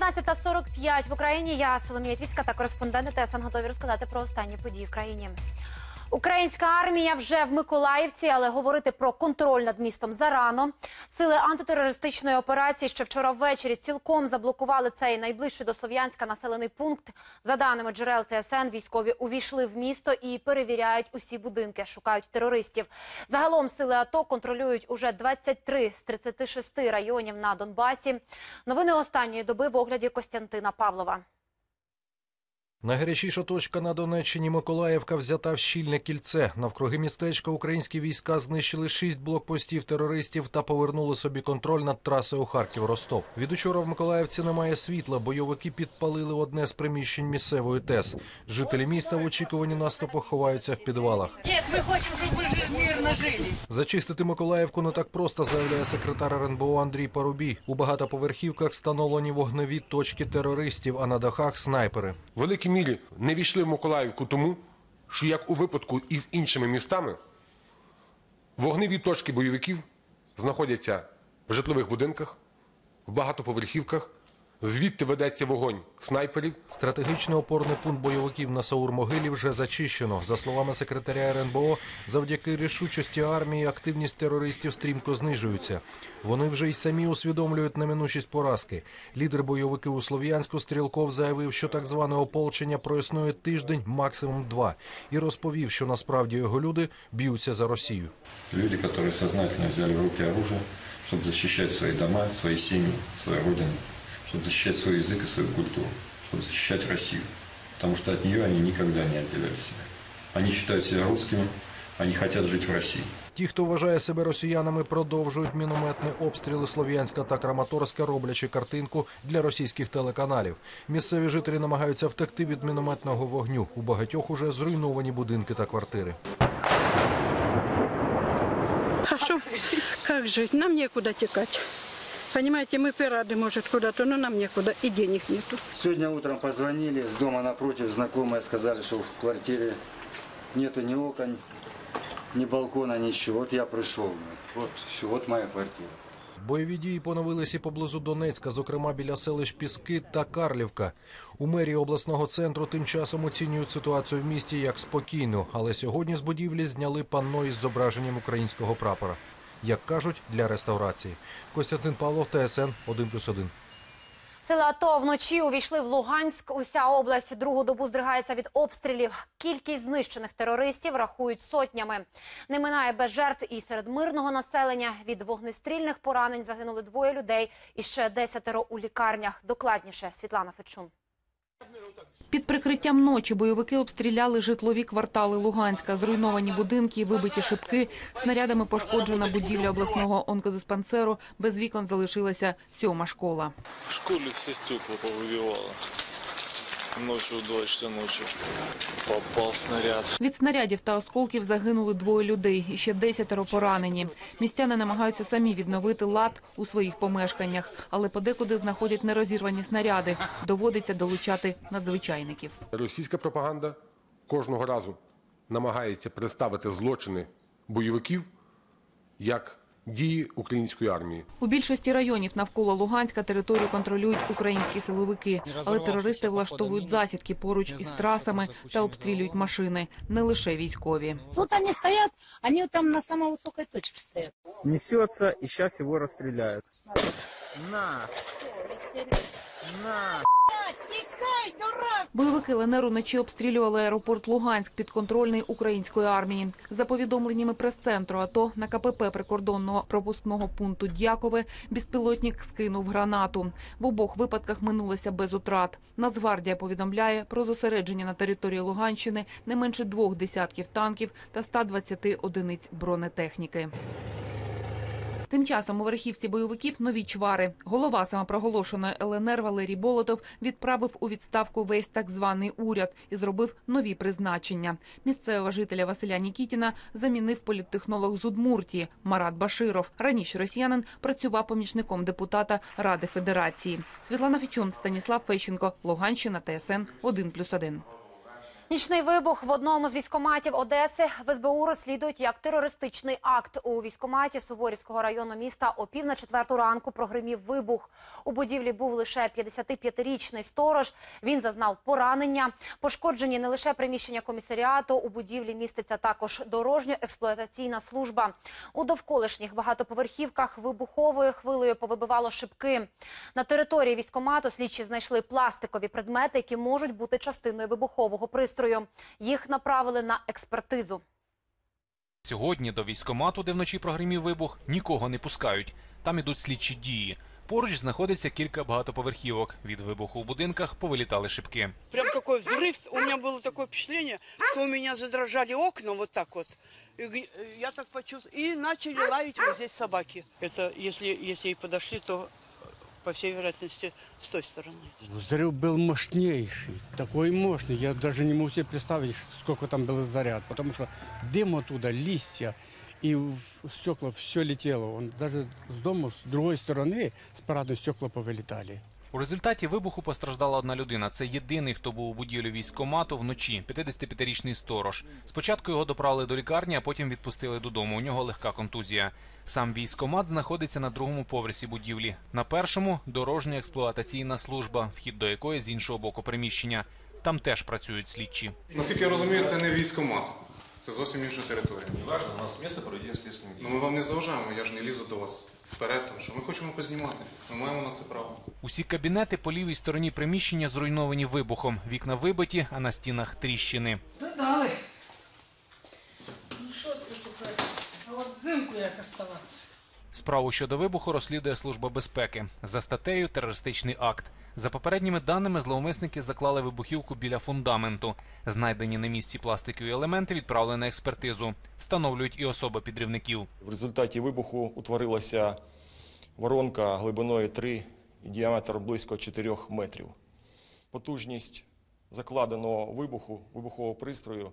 16.45 в Україні. Я Соломія Твіцька та кореспонденти ТСН готові розказати про останні події в країні. Українська армія вже в Миколаївці, але говорити про контроль над містом зарано. Сили антитерористичної операції ще вчора ввечері цілком заблокували цей найближчий до Слов'янська населений пункт. За даними джерел ТСН, військові увійшли в місто і перевіряють усі будинки, шукають терористів. Загалом сили АТО контролюють уже 23 з 36 районів на Донбасі. Новини останньої доби в огляді Костянтина Павлова. Найгарячіша точка на Донеччині Миколаївка взята в щільне кільце. Навкруги містечка українські війська знищили шість блокпостів терористів та повернули собі контроль над трасою Харків-Ростов. Від учора в Миколаївці немає світла. Бойовики підпалили одне з приміщень місцевої ТЕС. Жителі міста в очікуванні наступу ховаються в підвалах. Нет, мы хотим, чтобы вы жизнь мирно жили. Зачистити Миколаївку не так просто, заявляє секретар РНБО Андрій Парубій. У багатоповерхівках встановлені вогневі точки терористів, а на дахах снайпери. в великій мірі не війшли в Миколаївку тому, що як у випадку із іншими містами, вогневі точки бойовиків знаходяться в житлових будинках, в багатоповерхівках, звідти ведеться вогонь снайперів. Стратегічний опорний пункт бойовиків на Саур-Могилі вже зачищено. За словами секретаря РНБО, завдяки рішучості армії активність терористів стрімко знижується. Вони вже й самі усвідомлюють неминучість поразки. Лідер бойовиків у Слов'янську Стрілков заявив, що так зване ополчення проіснує тиждень, максимум два, і розповів, що насправді його люди б'ються за Росію. Люди, которые сознательно взяли в руки оружие, чтобы защищать свои дома, свои семьи, свою родину, чтобы защищать свой язык и свою культуру, чтобы защищать Россию. Потому что от нее они никогда не отделяли себя. Они считают себя русскими, они хотят жить в России. Ті, хто вважає себе росіянами, продовжують мінометні обстріли Слов'янська та Краматорська, роблячи картинку для російських телеканалів. Місцеві жителі намагаються втекти від мінометного вогню. У багатьох уже зруйновані будинки та квартири. А что, как жить? Нам некуда текать. Понимаете, мы бы рады, может, куда-то, но нам некуда, и денег нету. Сегодня утром позвонили, с дома напротив знакомые сказали, что в квартире нету ни окон, ни балкона, ничего. Вот я пришел. Вот все, вот моя квартира. Бойові дії поновилися і поблизу Донецька, зокрема біля селищ Піски та Карлівка. У мерії обласного центру тим часом оцінюють ситуацію в місті як спокійну, але сьогодні з будівлі зняли панно із зображенням українського прапора. Як кажуть, для реставрації. Костянтин Павлов, ТСН 1+,1. Сили АТО вночі увійшли в Луганськ. Уся область другу добу здригається від обстрілів. Кількість знищених терористів рахують сотнями. Не минає без жертв і серед мирного населення. Від вогнестрільних поранень загинули двоє людей і ще десятеро у лікарнях. Докладніше Світлана Фечун. Під прикриттям ночі бойовики обстріляли житлові квартали Луганська, зруйновані будинки, вибиті шибки, снарядами пошкоджена будівля обласного онкодиспансеру, без вікон залишилася сьома школа. В школі все стекла повыбивало. Ночью, в 2 часа ночи попал снаряд. Від снарядів та осколків загинули двоє людей, і ще десятеро поранені. Містяни намагаються самі відновити лад у своїх помешканнях, але подекуди знаходять нерозірвані снаряди. Доводиться долучати надзвичайників. Російська пропаганда кожного разу намагається представити злочини бойовиків як дії української армії. У більшості районів навколо Луганська територію контролюють українські силовики, але терористи влаштовують засідки поруч із трасами та обстрілюють машини, не лише військові. Тут они стоят, они там на самой высокой точке стоят. несется, и сейчас его расстреляют. На! На! Бойовики ЛНР уночі обстрілювали аеропорт Луганськ підконтрольний української армії. За повідомленнями прес-центру АТО на КПП прикордонного пропускного пункту Дякове безпілотник скинув гранату. В обох випадках минулося без утрат. Нацгвардія повідомляє про зосередження на території Луганщини не менше двох десятків танків та 120 одиниць бронетехніки. Тим часом у верхівці бойовиків нові чвари. Голова самопроголошеної ЛНР Валерій Болотов відправив у відставку весь так званий уряд і зробив нові призначення. Місцевого жителя Василя Нікітіна замінив політтехнолог з Удмуртії Марат Баширов. Раніше росіянин працював помічником депутата Ради Федерації. Світлана Фічун, Станіслав Фещенко, Луганщина, ТСН 1+,1. Нічний вибух в одному з військоматів Одеси в СБУ розслідують як терористичний акт. У військоматі Суворівського району міста о пів на четверту ранку прогримів вибух. У будівлі був лише 55-річний сторож. Він зазнав поранення. Пошкоджені не лише приміщення комісаріату. У будівлі міститься також дорожньо-експлуатаційна служба. У довколишніх багатоповерхівках вибуховою хвилею повибивало шибки. На території військомату слідчі знайшли пластикові предмети, які можуть бути частиною вибухового пристрою Їх направили на експертизу. Сьогодні до військкомату, де вночі прогримів вибух, нікого не пускають. Там ідуть слідчі дії. Поруч знаходиться кілька багатоповерхівок. Від вибуху у будинках повилітали шибки. Прям такой взрыв. У меня было такое впечатление, что у меня задрожали окна вот так вот. И г- я так почувствовала. И начали лаять вот здесь собаки. Это если, если и подошли, то, по всей вероятности, с той стороны. Взрыв был мощнейший, такой мощный. Я даже не могу себе представить, сколько там было заряд. Потому что дым оттуда, листья и в стекла все летело. Он даже с дома, с другой стороны, с парадной стекла повылетали. У результаті вибуху постраждала одна людина. Це єдиний, хто був у будівлі військкомату вночі. 55-річний сторож. Спочатку його доправили до лікарні, а потім відпустили додому. У нього легка контузія. Сам військкомат знаходиться на другому поверсі будівлі. На першому дорожня експлуатаційна служба, вхід до якої з іншого боку приміщення. Там теж працюють слідчі. Наскільки я розумію, це не військомат. Це зовсім інша територія. Неважно, у нас место проведения следственных Ну ми вам не заважаємо, я ж не лізу до вас вперед, тому що ми хочемо познімати. Ми маємо на це право. Усі кабінети по лівій стороні приміщення зруйновані вибухом. Вікна вибиті, а на стінах тріщини. Дали. Ну що це тепер? А от взимку як оставатися? Справу щодо вибуху розслідує служба безпеки за статтею терористичний акт. За попередніми даними, зловмисники заклали вибухівку біля фундаменту. Знайдені на місці пластикові елементи відправлені на експертизу. Встановлюють і особи підривників. В результаті вибуху утворилася воронка глибиною 3 і діаметр близько 4 метрів. Потужність закладеного вибуху, вибухового пристрою,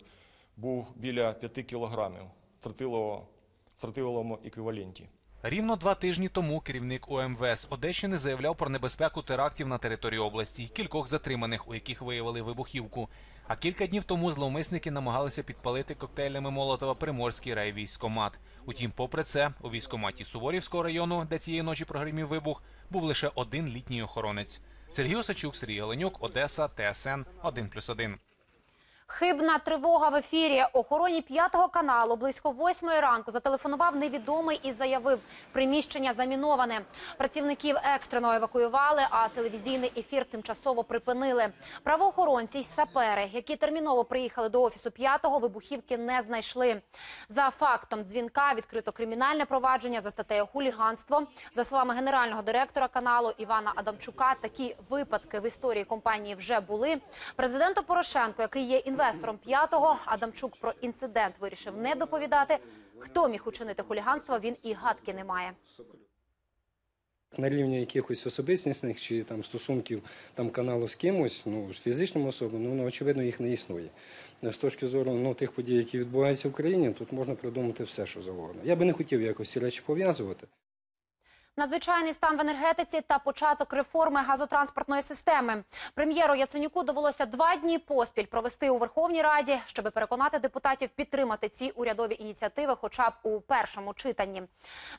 був біля 5 кілограмів в тротиловому еквіваленті. Рівно два тижні тому керівник ОМВС Одещини заявляв про небезпеку терактів на території області, кількох затриманих, у яких виявили вибухівку. А кілька днів тому зловмисники намагалися підпалити коктейлями Молотова Приморський райвійськомат. Утім, попри це, у військоматі Суворівського району, де цієї ночі прогримів вибух, був лише один літній охоронець. Сергій Осачук, Сергій Оленюк, Одеса, ТСН 1+,1. Хибна тривога в ефірі. Охороні п'ятого каналу близько восьмої ранку зателефонував невідомий і заявив, приміщення заміноване. Працівників екстрено евакуювали, а телевізійний ефір тимчасово припинили. Правоохоронці й сапери, які терміново приїхали до офісу п'ятого, вибухівки не знайшли. За фактом дзвінка відкрито кримінальне провадження за статтею хуліганство. За словами генерального директора каналу Івана Адамчука, такі випадки в історії компанії вже були. Президенту Порошенко, який є інвестором п'ятого, Адамчук про інцидент вирішив не доповідати. Хто міг учинити хуліганство, він і гадки не має. На рівні якихось особистісних чи там стосунків там каналу з кимось, ну з фізичними особами, ну, ну очевидно, їх не існує. З точки зору ну, тих подій, які відбуваються в Україні, тут можна придумати все, що завгодно. Я би не хотів якось ці речі пов'язувати. Надзвичайний стан в енергетиці та початок реформи газотранспортної системи. Прем'єру Яценюку довелося два дні поспіль провести у Верховній Раді, щоб переконати депутатів підтримати ці урядові ініціативи, хоча б у першому читанні.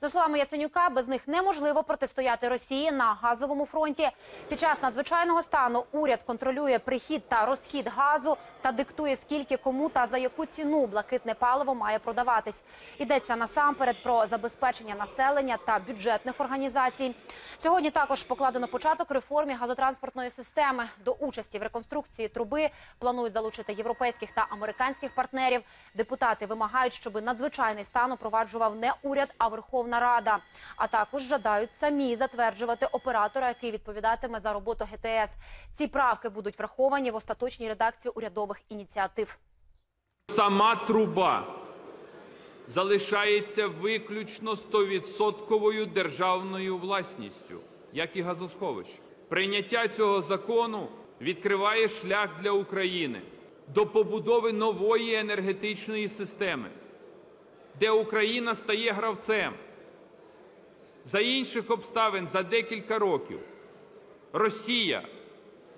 За словами Яценюка, без них неможливо протистояти Росії на газовому фронті. Під час надзвичайного стану уряд контролює прихід та розхід газу та диктує, скільки кому та за яку ціну блакитне паливо має продаватись. Йдеться насамперед про забезпечення населення та бюджетних організацій. Сьогодні також покладено початок реформі газотранспортної системи. До участі в реконструкції труби планують залучити європейських та американських партнерів. Депутати вимагають, щоб надзвичайний стан упроваджував не уряд, а Верховна Рада. А також жадають самі затверджувати оператора, який відповідатиме за роботу ГТС. Ці правки будуть враховані в остаточній редакції урядових ініціатив. Сама труба залишається виключно 100% державною власністю, як і газосховище. Прийняття цього закону відкриває шлях для України до побудови нової енергетичної системи, де Україна стає гравцем. За інших обставин за декілька років Росія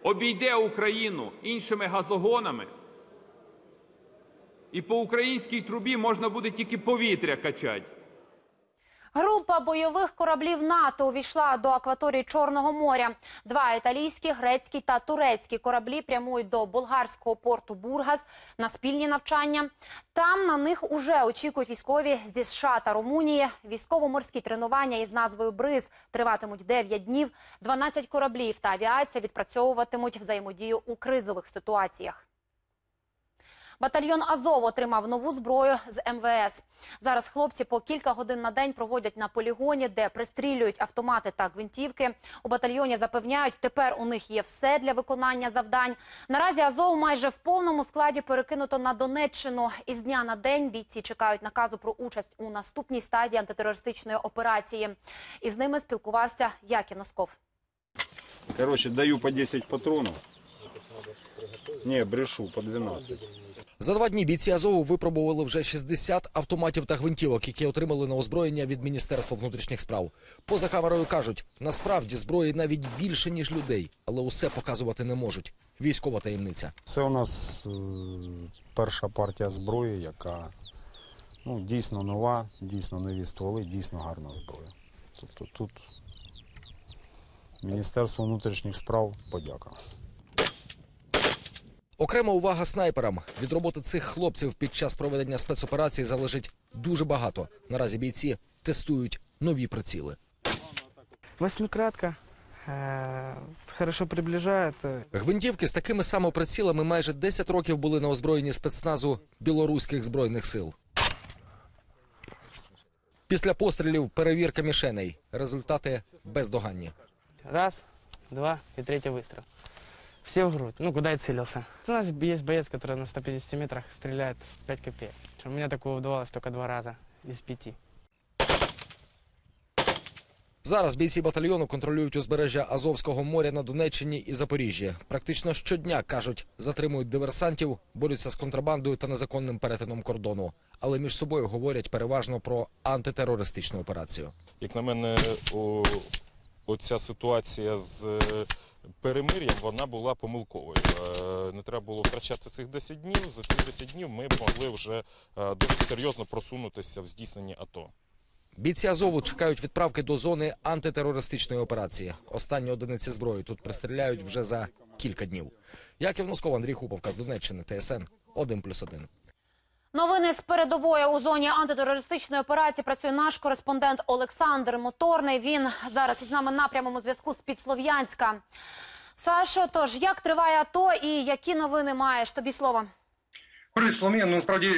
обійде Україну іншими газогонами І по українській трубі можна буде тільки повітря качати. Група бойових кораблів НАТО увійшла до акваторії Чорного моря. Два італійські, грецькі та турецькі кораблі прямують до болгарського порту Бургас на спільні навчання. Там на них уже очікують військові зі США та Румунії. Військово-морські тренування із назвою Бриз триватимуть 9 днів. 12 кораблів та авіація відпрацьовуватимуть взаємодію у кризових ситуаціях. Батальйон Азов отримав нову зброю з МВС. Зараз хлопці по кілька годин на день проводять на полігоні, де пристрілюють автомати та гвинтівки. У батальйоні запевняють, тепер у них є все для виконання завдань. Наразі Азов майже в повному складі перекинуто на Донеччину. Із дня на день бійці чекають наказу про участь у наступній стадії антитерористичної операції. Із ними спілкувався Яків Носков. Короче, даю по 10 патронов. Не, брешу, по 12. За два дні бійці Азову випробували вже 60 автоматів та гвинтівок, які отримали на озброєння від Міністерства внутрішніх справ. Поза камерою кажуть, насправді зброї навіть більше ніж людей, але усе показувати не можуть. Військова таємниця. Це у нас е, перша партія зброї, яка ну, дійсно нова, дійсно нові стволи, дійсно гарна зброя. Тобто тут Міністерство внутрішніх справ подяка. Окрема увага снайперам. Від роботи цих хлопців під час проведення спецоперації залежить дуже багато. Наразі бійці тестують нові приціли. Восьмикратка. э, Хорошо приближает. э, Гвинтівки з такими самоприцілами майже 10 років були на озброєнні спецназу білоруських збройних сил. Після пострілів перевірка мішеней. Результати бездоганні. Раз, два и третий выстрел. Все в грудь. Ну, куда я целился. У нас есть боец, который на 150 метрах стреляет в 5 копеек. У меня такого удавалось только два раза из пяти. Зараз бійці батальйону контролюють узбережжя Азовського моря на Донеччині і Запоріжжі. Практично щодня кажуть, затримують диверсантів, борються з контрабандою та незаконним перетином кордону. Але між собою говорять переважно про антитерористичну операцію. Як на мене, о, оця ситуація з е, перемир'ям вона була помилковою. Е, Не треба було втрачати цих 10 днів. За ці 10 днів ми могли вже е, досить серйозно просунутися в здійсненні АТО. Бійці Азову чекають відправки до зони антитерористичної операції. Останні одиниці зброї тут пристріляють вже за кілька днів. Яків Носков, Андрій Хуповка з Донеччини, ТСН 1+,1. Новини з передової у зоні антитерористичної операції працює наш кореспондент Олександр Моторний. Він зараз із нами на прямому зв'язку з Підслов'янська. Сашо, тож як триває АТО і які новини маєш? Тобі слово. Привіт, Соломія. Ну, насправді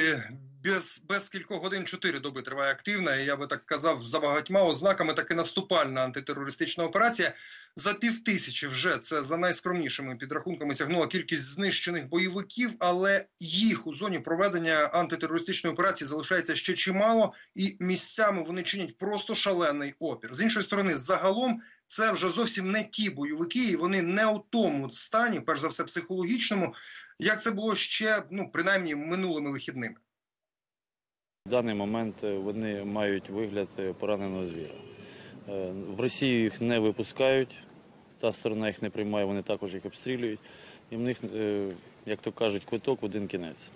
без, без кількох годин чотири доби триває активна, і я би так казав, за багатьма ознаками таки наступальна антитерористична операція. За півтисячі вже це за найскромнішими підрахунками сягнула кількість знищених бойовиків, але їх у зоні проведення антитерористичної операції залишається ще чимало, і місцями вони чинять просто шалений опір. З іншої сторони, загалом це вже зовсім не ті бойовики, і вони не у тому стані, перш за все, психологічному, як це було ще ну принаймні минулими вихідними. В даний момент е, вони мають вигляд е, пораненого звіра. Е, В Росію їх не випускають, та сторона їх не приймає, вони також їх обстрілюють. І в них, як то кажуть, квиток один кінець.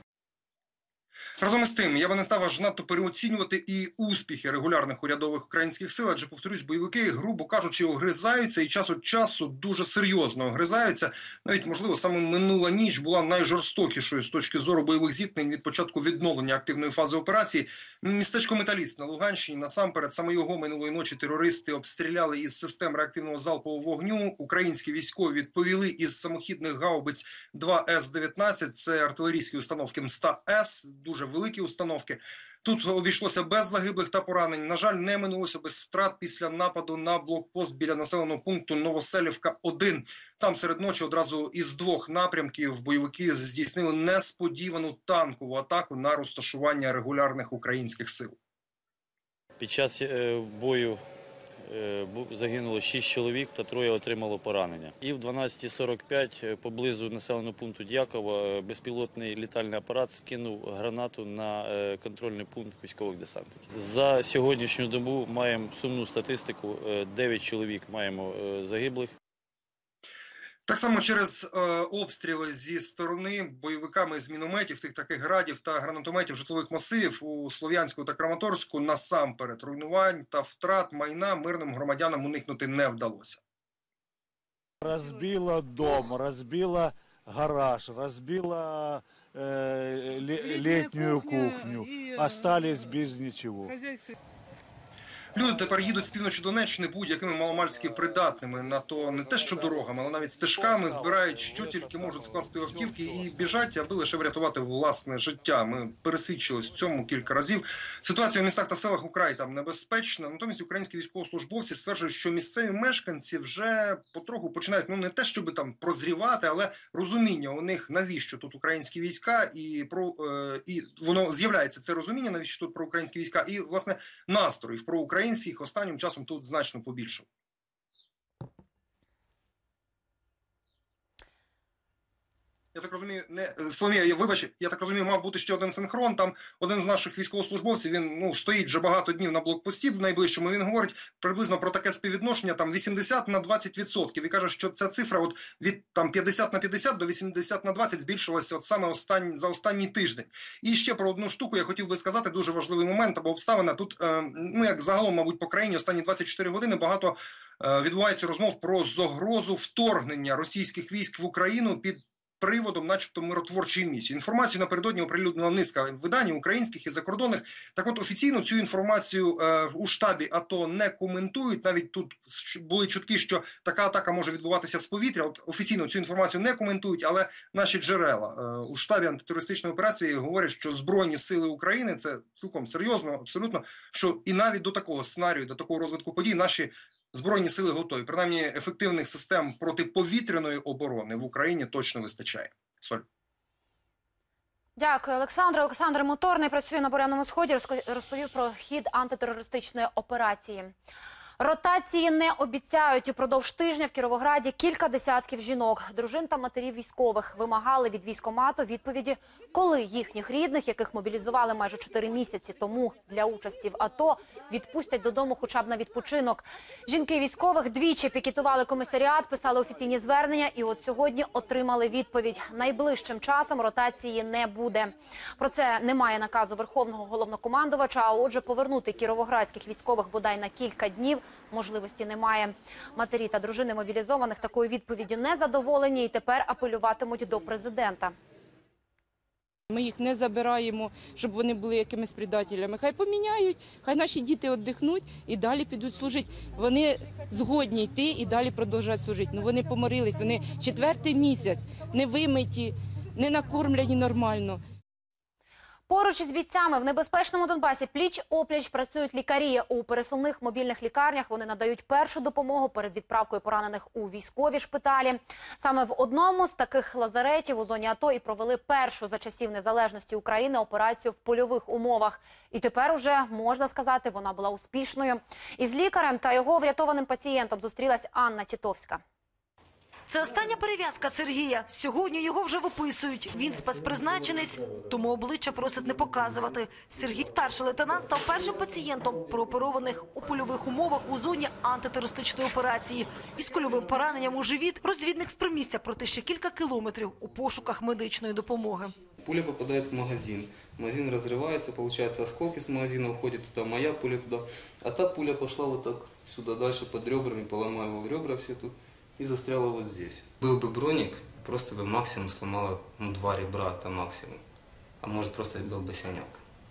Разом із тим, я би не став аж надто переоцінювати і успіхи регулярних урядових українських сил, адже повторюсь, бойовики, грубо кажучи, огризаються і час від часу дуже серйозно огризаються. Навіть можливо, саме минула ніч була найжорстокішою з точки зору бойових зіткнень від початку відновлення активної фази операції. Містечко Металіст на Луганщині насамперед саме його минулої ночі терористи обстріляли із систем реактивного залпового вогню. Українські військові відповіли із самохідних гаубиць 2 С-19. Це артилерійські установки МСТА-С, дуже великі установки. Тут обійшлося без загиблих та поранень. На жаль, не минулося без втрат після нападу на блокпост біля населеного пункту Новоселівка 1 Там серед ночі одразу із двох напрямків бойовики здійснили несподівану танкову атаку на розташування регулярних українських сил. Під час е, бою загинуло 6 чоловік та троє отримало поранення. І в 12.45 е, поблизу населеного пункту Дяково е, безпілотний літальний апарат скинув гранату на е, контрольний пункт військових десантників. За сьогоднішню добу маємо сумну статистику. 9 чоловік маємо е, загиблих. Так само через е, обстріли зі сторони бойовиками з мінометів, тих таких градів та гранатометів житлових масивів у Слов'янську та Краматорську насамперед руйнувань та втрат майна мирним громадянам уникнути не вдалося. Разбила дом, разбила гараж, разбила э, ле- летнюю кухню. Остались без ничего. Люди тепер їдуть з півночі Донеччини будь-якими маломальськи придатними на то не те, що дорогами, але навіть стежками збирають, що тільки можуть скласти автівки і біжать, аби лише врятувати власне життя. Ми пересвідчились в цьому кілька разів. Ситуація в містах та селах украй там небезпечна. Натомість українські військовослужбовці стверджують, що місцеві мешканці вже потроху починають ну не те, щоб там прозрівати, але розуміння у них навіщо тут українські війська, і про е, і воно з'являється це розуміння, навіщо тут про українські війська, і власне настроїв про українських останнім часом тут значно побільшав. Я так розумію, не е, Соломія, я вибач, я так розумію, мав бути ще один синхрон. Там один з наших військовослужбовців він ну стоїть вже багато днів на блокпості найближчому. Він говорить приблизно про таке співвідношення там 80 на 20%. І каже, що ця цифра от від там 50 на 50 до 80 на 20 збільшилася от саме останні за останній тиждень. І ще про одну штуку я хотів би сказати дуже важливий момент або обставина. Тут е, ну як загалом, мабуть, по країні останні 24 години багато е, відбувається розмов про загрозу вторгнення російських військ в Україну під приводом, начебто, миротворчої місії. Інформацію напередодні оприлюднила низка видань українських і закордонних. Так, от офіційно цю інформацію е, у штабі АТО не коментують. Навіть тут були чутки, що така атака може відбуватися з повітря. От офіційно цю інформацію не коментують, але наші джерела е, у штабі антитерористичної операції говорять, що збройні сили України це цілком серйозно, абсолютно. Що і навіть до такого сценарію, до такого розвитку подій, наші Збройні сили готові. Принаймні, ефективних систем протиповітряної оборони в Україні точно вистачає. Соль. Дякую, Олександр. Олександр Моторний працює на Буряному сході. Розповів про хід антитерористичної операції. Ротації не обіцяють упродовж тижня в Кіровограді кілька десятків жінок, дружин та матерів військових вимагали від військомату відповіді, коли їхніх рідних, яких мобілізували майже 4 місяці тому для участі в АТО, відпустять додому хоча б на відпочинок. Жінки військових двічі пікетували комісаріат, писали офіційні звернення, і от сьогодні отримали відповідь. Найближчим часом ротації не буде. Про це немає наказу верховного головнокомандувача. А отже, повернути кіровоградських військових бодай на кілька днів можливості немає. Матері та дружини мобілізованих такою відповіддю не задоволені і тепер апелюватимуть до президента. Ми їх не забираємо, щоб вони були якимись предателями. Хай поміняють, хай наші діти віддихнуть і далі підуть служити. Вони згодні йти і далі продовжують служити. Ну вони поморились, вони четвертий місяць не вимиті, не накормлені нормально. Поруч із бійцями в небезпечному Донбасі пліч-опліч працюють лікарі. У пересувних мобільних лікарнях вони надають першу допомогу перед відправкою поранених у військові шпиталі. Саме в одному з таких лазаретів у зоні АТО і провели першу за часів незалежності України операцію в польових умовах. І тепер уже можна сказати, вона була успішною. Із лікарем та його врятованим пацієнтом зустрілась Анна Тітовська. Це остання перев'язка Сергія. Сьогодні його вже виписують. Він спецпризначенець, тому обличчя просить не показувати. Сергій, старший лейтенант, став першим пацієнтом, прооперованих у польових умовах у зоні антитерористичної операції. Із кульовим пораненням у живіт розвідник з примістя проти ще кілька кілометрів у пошуках медичної допомоги. Пуля попадает в магазин. Магазин разрывается, получается осколки с магазина уходят туда, моя пуля туда. А та пуля пошла вот так сюда дальше под ребрами, поломала ребра все тут и застряла вот здесь. Был бы броник, просто бы максимум сломала ну, два ребра, это максимум. А может просто был бы синяк.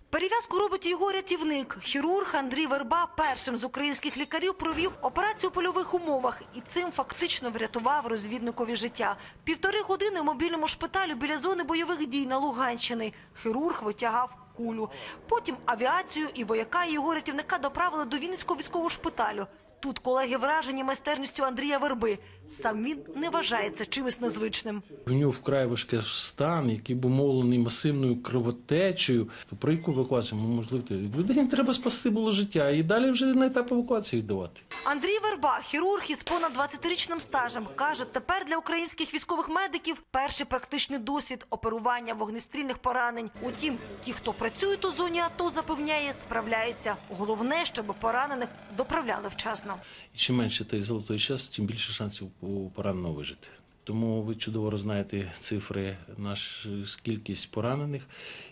Перев'язку робить його рятівник. Хірург Андрій Верба першим з українських лікарів провів операцію у польових умовах і цим фактично врятував розвідникові життя. Півтори години в мобільному шпиталю біля зони бойових дій на Луганщині. Хірург витягав кулю. Потім авіацію і вояка і його рятівника доправили до Вінницького військового шпиталю. Тут колеги вражені майстерністю Андрія Верби. Сам він не вважає це чимось незвичним. У нього вкрай важкий стан, який був мовлений масивною кровотечею. То про яку евакуацію ми можливо? Людині треба спасти було життя і далі вже на етап евакуації віддавати. Андрій Верба, хірург із понад 20-річним стажем, каже, тепер для українських військових медиків перший практичний досвід оперування вогнестрільних поранень. Утім, ті, хто працюють у зоні АТО, запевняє, справляються. Головне, щоб поранених доправляли вчасно. І чим менше той золотий час, тим більше шансів пораненого вижити. Тому ви чудово знаєте цифри, наш кількість поранених.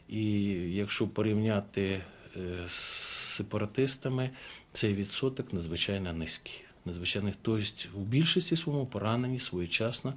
І якщо порівняти е, з сепаратистами, цей відсоток надзвичайно низький. Надзвичайно, тобто у більшості своєму поранені своєчасно,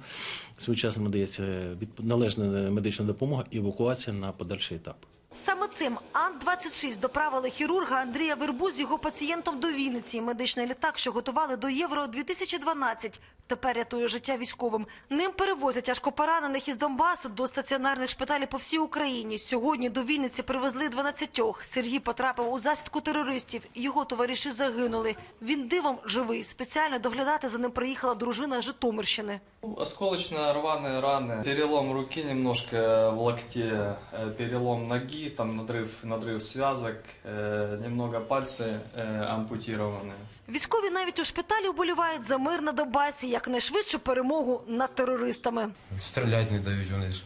своєчасно надається належна медична допомога і евакуація на подальший етап. Саме цим Ан-26 доправили хірурга Андрія Вербу з його пацієнтом до Вінниці. Медичний літак, що готували до Євро 2012. Тепер рятує життя військовим. Ним перевозять тяжкопоранених із Донбасу до стаціонарних шпиталів по всій Україні. Сьогодні до Вінниці привезли 12. Сергій потрапив у засідку терористів. Його товариші загинули. Він дивом живий. Спеціально доглядати за ним приїхала дружина з Житомирщини. Осколочно рваные раны, перелом руки немножко в локте, э, перелом ноги, там надрыв, надрыв связок, э, немного пальцы э, ампутированы. Військові навіть у шпиталі вболівають за мир на Донбасі, як найшвидшу перемогу над терористами. Стрілять не дають вони ж.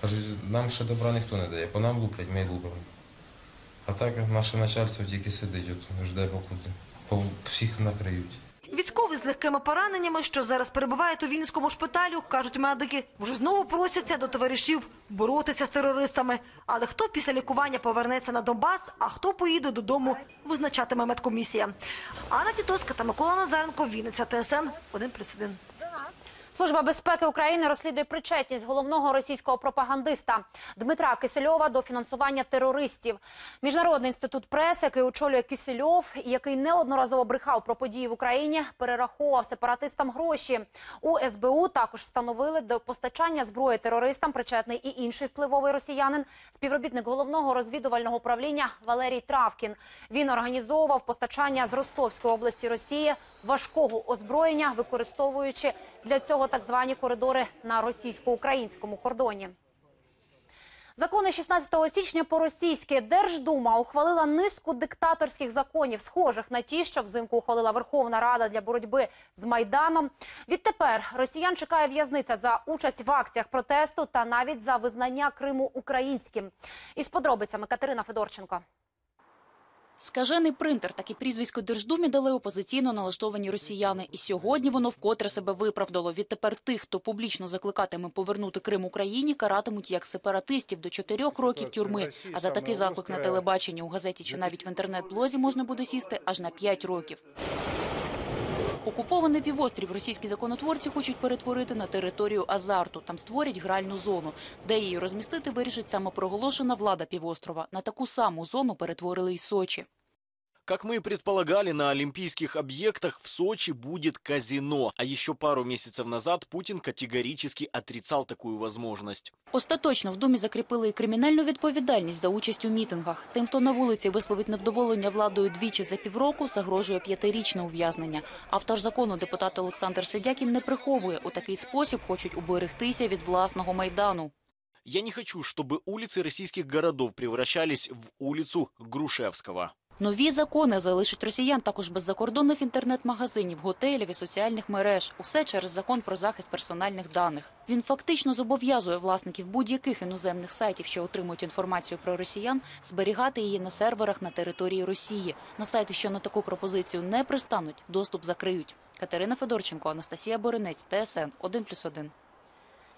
Кажуть, нам ще добра ніхто не дає, по нам луплять, ми лупимо. А так наше начальство тільки сидить, от, жде покуди. Всіх накриють. Військові з легкими пораненнями, що зараз перебувають у Вінницькому шпиталю, кажуть медики, вже знову просяться до товаришів боротися з терористами. Але хто після лікування повернеться на Донбас, а хто поїде додому, визначатиме медкомісія. Анна Тітоска та Микола Назаренко, Вінниця, ТСН 1+,1. Служба безпеки України розслідує причетність головного російського пропагандиста Дмитра Кисельова до фінансування терористів. Міжнародний інститут преси, який очолює Кисельов, і який неодноразово брехав про події в Україні, перераховував сепаратистам гроші. У СБУ також встановили до постачання зброї терористам причетний і інший впливовий росіянин, співробітник головного розвідувального управління Валерій Травкін. Він організовував постачання з Ростовської області Росії важкого озброєння, використовуючи для цього так звані коридори на російсько-українському кордоні. Закони 16 січня по-російськи Держдума ухвалила низку диктаторських законів, схожих на ті, що взимку ухвалила Верховна Рада для боротьби з Майданом. Відтепер росіян чекає в'язниця за участь в акціях протесту та навіть за визнання Криму українським. Із подробицями Катерина Федорченко. Скажений принтер, так і прізвисько Держдумі дали опозиційно налаштовані росіяни. І сьогодні воно вкотре себе виправдало. Відтепер тих, хто публічно закликатиме повернути Крим Україні, каратимуть як сепаратистів до чотирьох років тюрми. А за такий заклик на телебаченні, у газеті чи навіть в інтернет-блозі можна буде сісти аж на п'ять років. Окупований півострів російські законотворці хочуть перетворити на територію азарту. Там створять гральну зону. Де її розмістити, вирішить самопроголошена влада півострова. На таку саму зону перетворили й Сочі. Как мы и предполагали, на олимпийских объектах в Сочи будет казино. А еще пару месяцев назад Путин категорически отрицал такую возможность. Остаточно в Думі закріпили і кримінальну відповідальність за участь у мітингах. Тим, хто на вулиці висловить невдоволення владою двічі за півроку, загрожує п'ятирічне ув'язнення. Автор закону депутат Олександр Сидякін не приховує. У такий спосіб хочуть уберегтися від власного майдану. Я не хочу, чтобы улицы российских городов превращались в улицу Грушевского. Нові закони залишать росіян також без закордонних інтернет-магазинів, готелів і соціальних мереж. Усе через закон про захист персональних даних. Він фактично зобов'язує власників будь-яких іноземних сайтів, що отримують інформацію про росіян, зберігати її на серверах на території Росії. На сайти, що на таку пропозицію не пристануть, доступ закриють. Катерина Федорченко, Анастасія Боринець, ТСН 1+,1.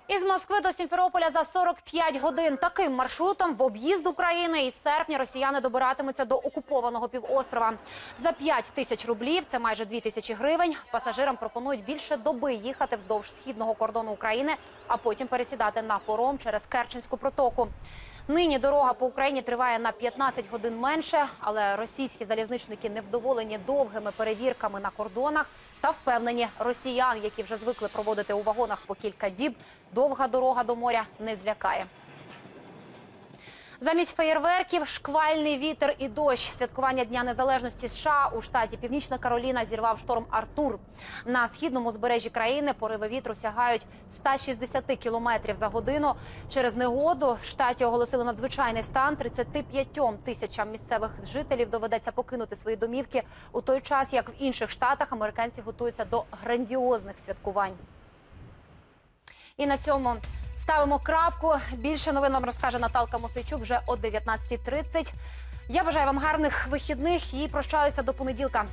Із Москви до Сімферополя за 45 годин. Таким маршрутом в об'їзд України із серпня росіяни добиратимуться до окупованого півострова. За 5 тисяч рублів, це майже 2 тисячі гривень, пасажирам пропонують більше доби їхати вздовж східного кордону України, а потім пересідати на пором через Керченську протоку. Нині дорога по Україні триває на 15 годин менше, але російські залізничники невдоволені довгими перевірками на кордонах та впевнені росіян, які вже звикли проводити у вагонах по кілька діб, довга дорога до моря не злякає. Замість феєрверків шквальний вітер і дощ. Святкування Дня Незалежності США у штаті Північна Кароліна зірвав шторм Артур. На східному збережжі країни пориви вітру сягають 160 кілометрів за годину. Через негоду в штаті оголосили надзвичайний стан. 35 тисячам місцевих жителів доведеться покинути свої домівки у той час, як в інших штатах американці готуються до грандіозних святкувань. І на цьому ставимо крапку. Більше новин вам розкаже Наталка Мосейчук вже о 19.30. Я бажаю вам гарних вихідних і прощаюся до понеділка.